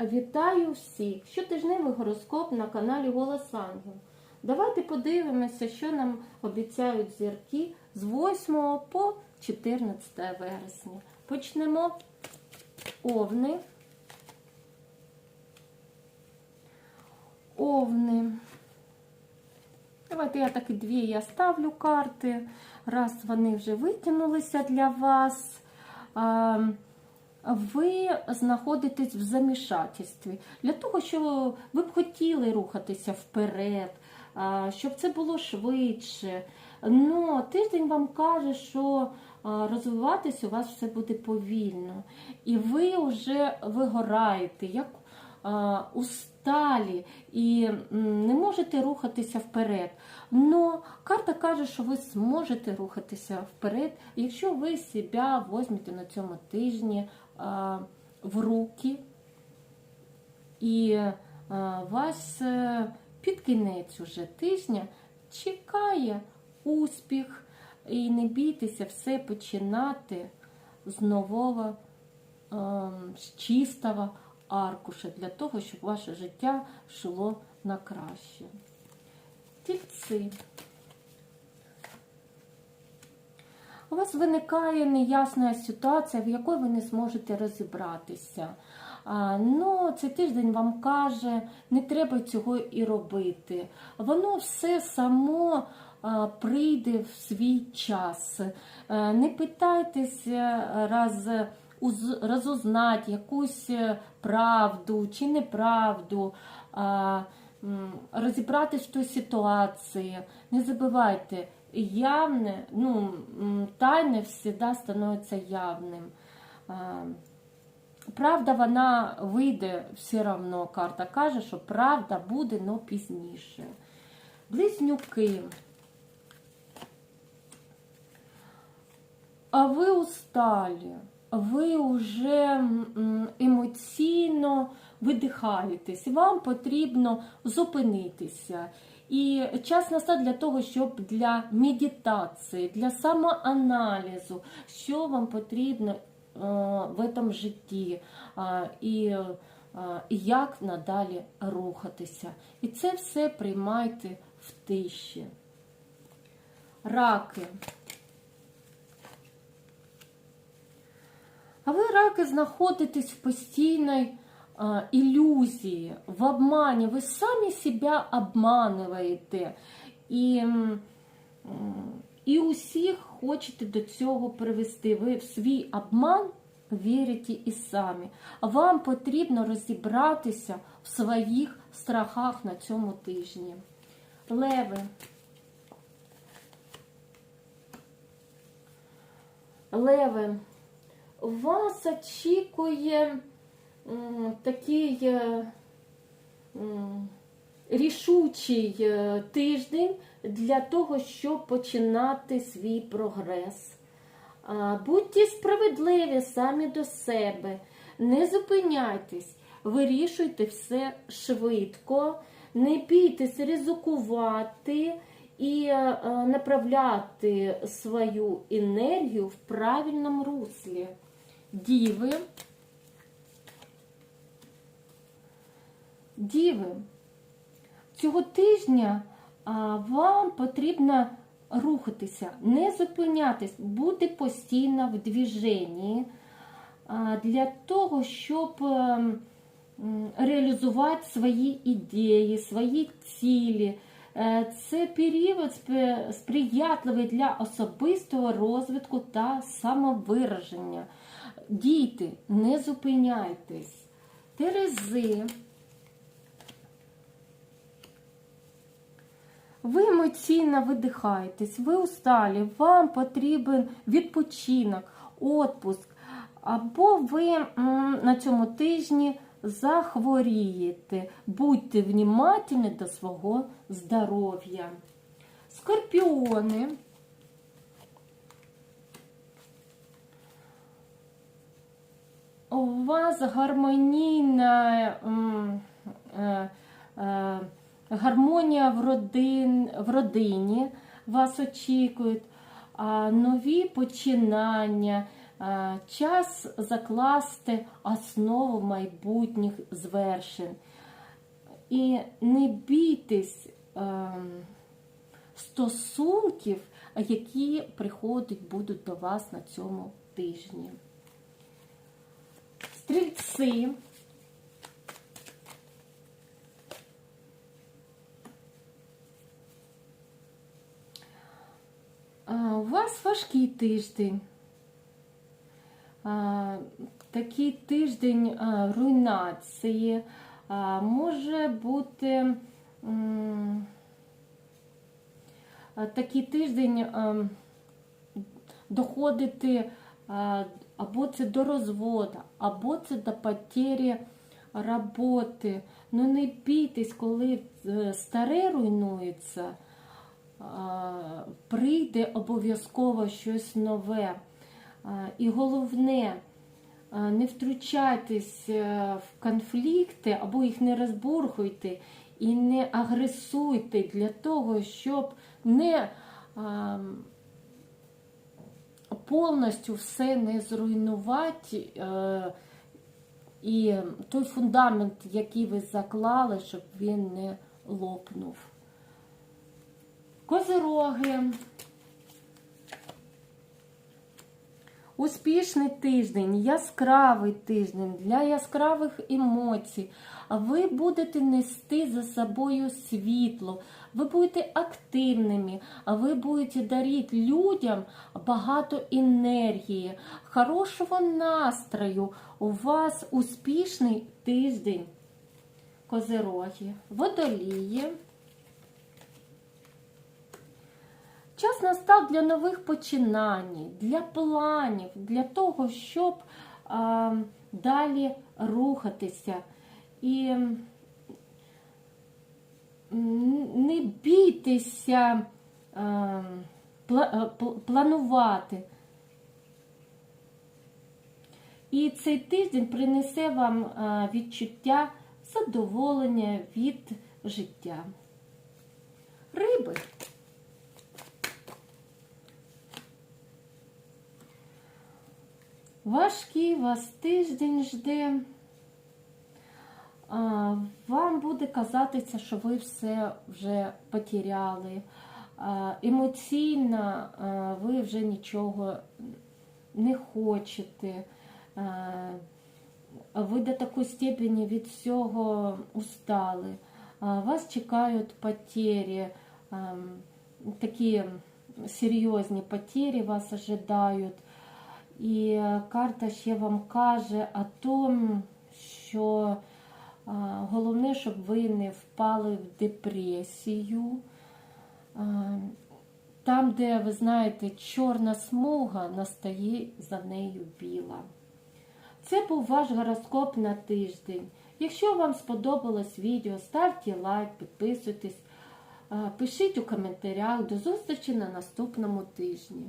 Вітаю всіх! Щотижневий гороскоп на каналі Голос Ангел. Давайте подивимося, що нам обіцяють зірки з 8 по 14 вересня. Почнемо овни. Овни. Давайте я таки дві я ставлю карти, раз вони вже витягнулися для вас. Ви знаходитесь в замішательстві для того, що ви б хотіли рухатися вперед, щоб це було швидше. Ну, тиждень вам каже, що розвиватись у вас все буде повільно. І ви вже вигораєте, як усталі, і не можете рухатися вперед. Но карта каже, що ви зможете рухатися вперед, якщо ви себе візьмете на цьому тижні в руки, і вас е, під кінець уже тижня чекає успіх, і не бійтеся все починати з нового, з чистого аркуша для того, щоб ваше життя йшло на краще. Тільці. У вас виникає неясна ситуація, в якій ви не зможете розібратися. Ну, цей тиждень вам каже, не треба цього і робити. Воно все само прийде в свій час. Не питайтеся раз розузнати якусь е, правду чи неправду. Розібратись в той ситуації. Не забувайте, явне, ну, тайне завжди становиться явним. Правда, вона вийде все одно. Карта каже, що правда буде, але пізніше. Близнюки. А ви усталі, ви вже емоційно видихаєтесь, вам потрібно зупинитися. І час настав для того, щоб для медитації, для самоаналізу, що вам потрібно е, в цьому житті, і як надалі рухатися. І це все приймайте в тиші. Раки. А ви, раки, знаходитесь в постійній а, ілюзії, в обмані. Ви самі себе обманюєте. І, і усіх хочете до цього привести. Ви в свій обман вірите і самі. Вам потрібно розібратися в своїх страхах на цьому тижні. Леви. Леви вас очікує такий е, рішучий е, тиждень для того, щоб починати свій прогрес. Будьте справедливі самі до себе, не зупиняйтесь, вирішуйте все швидко, не бійтесь ризикувати і е, направляти свою енергію в правильному руслі. Діви. Діви, цього тижня вам потрібно рухатися, не зупинятись, бути постійно в движенні для того, щоб е, реалізувати свої ідеї, свої цілі. Е, Це період сприятливий для особистого розвитку та самовираження. Дійте, не зупиняйтесь. Терези. Ви емоційно видихаєтесь, ви усталі, вам потрібен відпочинок, отпуск, або ви на цьому тижні захворієте. Будьте внімательні до свого здоров'я. Скорпіони. У вас гармонійна гармонія в, родин, в родині вас очікують, нові починання, Час закласти основу майбутніх звершень. І не бійтесь ем, стосунків, які приходять будуть до вас на цьому тижні. Стрільці. А, У вас важкий тиждень. Такий тиждень руйнації. Може бути такий тиждень доходити або це до розводу, або це до потері роботи. Ну не бійтесь, коли е, старе руйнується, прийде обов'язково щось нове. І головне, не втручайтесь е, в конфлікти або їх не розбурхуйте і не агресуйте для того, щоб не повністю все не зруйнувати. е, І той фундамент, який ви заклали, щоб він не лопнув. Козироги. Успішний тиждень, яскравий тиждень для яскравих емоцій. Ви будете нести за собою світло, ви будете активними, ви будете дарити людям багато енергії, хорошого настрою. У вас успішний тиждень. Козироги, водолії. Час настав для нових починань, для планів, для того, щоб а, далі рухатися. І не бійтеся а, пла- а, планувати. І цей тиждень принесе вам відчуття задоволення від життя. Риби. Важкий вас тиждень жде. Вам буде казатися, що ви все вже потеряли. Емоційно ви вже нічого не хочете. Ви до такої степені від всього устали. Вас чекають потери, такі серйозні потери вас ожидають. І е, карта ще вам каже о тому, що головне, щоб ви не впали в депресію. Там, де ви знаєте, чорна смуга настає за нею біла. Це був ваш гороскоп на тиждень. Якщо вам сподобалось відео, ставте лайк, підписуйтесь, пишіть у коментарях. До зустрічі на наступному тижні.